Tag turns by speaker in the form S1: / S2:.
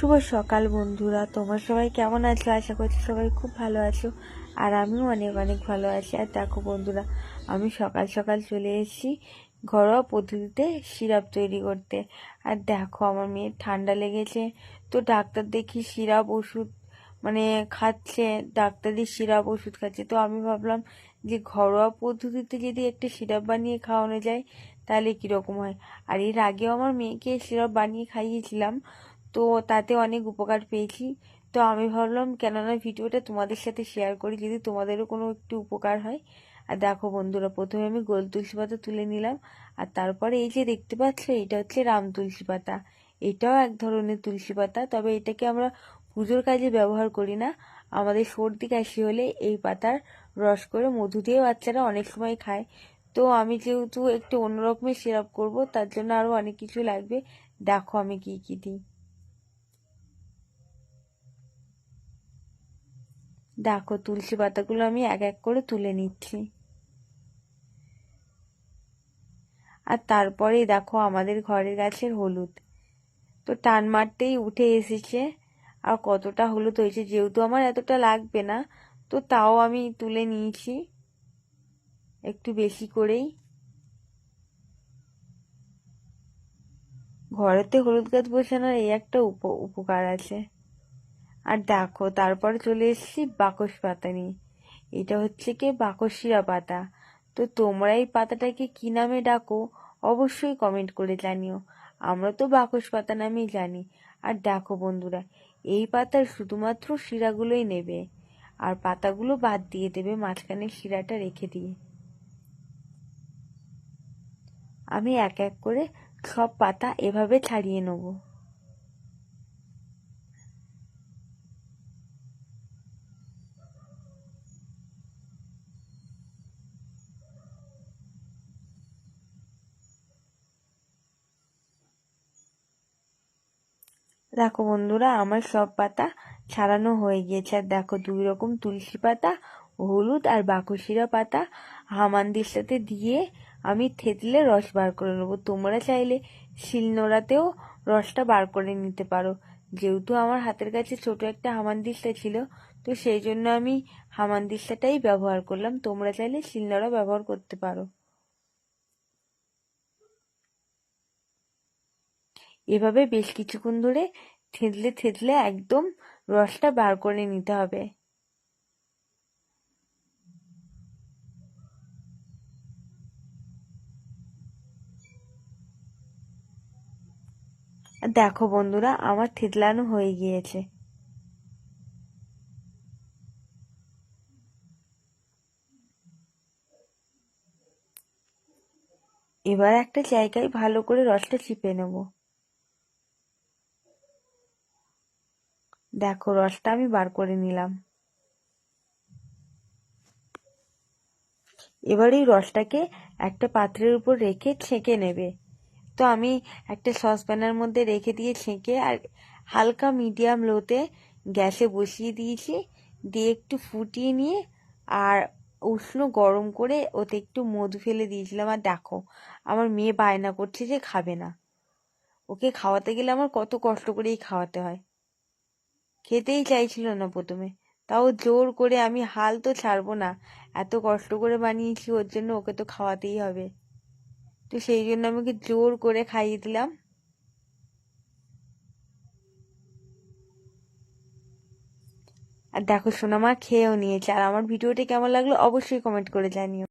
S1: শুভ সকাল বন্ধুরা। তোমার সবাই কেমন আছো? আশা করছি সবাই খুব ভালো আছো। আর আমিও অনেক অনেক ভালো আছি। আর দেখো বন্ধুরা, আমি সকাল সকাল চলে এসেছি ঘরোয়া পদ্ধতিতে সিরাপ তৈরি করতে। আর দেখো, আমার মেয়ের ঠান্ডা লেগেছে। তো ডাক্তার দেখি সিরাপ ওষুধ মানে খাচ্ছে, ডাক্তারি সিরাপ ওষুধ খাচ্ছে। তো আমি ভাবলাম যে ঘরোয়া পদ্ধতিতে যদি একটা সিরাপ বানিয়ে খাওয়ানো যায়, তাহলে কীরকম হয়? আর এর আগেও আমার মেয়েকে সিরাপ বানিয়ে খাইয়েছিলাম। তো তাতে অনেক উপকার পেয়েছি। তো আমি ভাবলাম কেননা ভিডিওটা তোমাদের সাথে শেয়ার করি, যদি তোমাদেরও কোনো একটু উপকার হয়। আর দেখো বন্ধুরা, প্রথমে আমি গোল তুলসী পাতা তুলে নিলাম। আর তারপরে এই যে দেখতে পাচ্ছ, এটা হচ্ছে রাম তুলসী পাতা। এটাও এক ধরনের তুলসী পাতা, তবে এটাকে আমরা পুজোর কাজে ব্যবহার করি না। আমাদের সর্দি কাশি হলে এই পাতার রস করে মধু দিয়ে বাচ্চারা অনেক সময় খায়। তো আমি যেহেতু একটু অন্যরকমের সিরাপ করব, তার জন্য আরও অনেক কিছু লাগবে। দেখো আমি কি কি দিই। দেখো, তুলসী পাতাগুলো আমি এক এক করে তুলে নিচ্ছি। আর তারপরে দেখো, আমাদের ঘরের গাছের হলুদ। তো টান মারতেই উঠে এসেছে। আর কতটা হলুদ হয়েছে, যেহেতু আমার এতটা লাগবে না, তো তাও আমি তুলে নিয়েছি। একটু বেশি করেই। ঘরেতে হলুদ গাছ বসানোর এই একটা উপ, উপকার আছে। আর দেখো, তারপর চলে এসেছি বাকস পাতা নিয়ে। এটা হচ্ছে কি বাকসিরা পাতা। তো তোমরা এই পাতাটাকে কি নামে ডাকো, অবশ্যই কমেন্ট করে জানিও। আমরা তো বাকস পাতা নামেই জানি। আর দেখো বন্ধুরা, এই পাতার শুধুমাত্র শিরাগুলোই নেবে। আর পাতাগুলো বাদ দিয়ে দেবে মাঝখানে শিরাটা রেখে দিয়ে। আমি এক এক করে সব পাতা এভাবে ছাড়িয়ে নেব। দেখো বন্ধুরা, আমার সব পাতা ছাড়ানো হয়ে গিয়েছে। আর দেখো দুই রকম তুলসী পাতা, হলুদ আর বাকুশিরা পাতা। হামানদির সাথে দিয়ে আমি থেতলে রস বার করে নেব। তোমরা চাইলে শিলনোড়াতেও রসটা বার করে নিতে পারো। যেহেতু আমার হাতের কাছে ছোট একটা হামানদিস্তা ছিল, তো সেই জন্য আমি হামানদিস্তাটাই ব্যবহার করলাম। তোমরা চাইলে শিলনোড়া ব্যবহার করতে পারো। এভাবে বেশ কিছুক্ষণ ধরে থেতলে থেতলে একদম রসটা বার করে নিতে হবে। দেখো বন্ধুরা, আমার থেতলানো হয়ে গিয়েছে। এবার একটা জায়গায় ভালো করে রসটা চিপে নেব। দেখো, রসটা আমি বার করে নিলাম। এবার এই রসটাকে একটা পাত্রের উপর রেখে ছেঁকে নেবে। তো আমি একটা সসপ্যানের মধ্যে রেখে দিয়ে ছেঁকে আর হালকা মিডিয়াম লোতে গ্যাসে বসিয়ে দিয়েছি। দিয়ে একটু ফুটিয়ে নিয়ে আর উষ্ণ গরম করে ওতে একটু মধু ফেলে দিয়েছিলাম। আর দেখো, আমার মেয়ে বায়না করছে যে খাবে না। ওকে খাওয়াতে গেলে আমার কত কষ্ট করেই খাওয়াতে হয়। খেতেই চাইছিল না প্রথমে। তাও জোর করে আমি হাল তো ছাড়বো না। এত কষ্ট করে বানিয়েছি, ওর জন্য ওকে তো খাওয়াতেই হবে। তো সেই জন্য আমাকে জোর করে খাইয়ে দিলাম। আর দেখো, সোনামা খেয়েও নিয়েছে। আর আমার ভিডিওটি কেমন লাগল অবশ্যই কমেন্ট করে জানিও।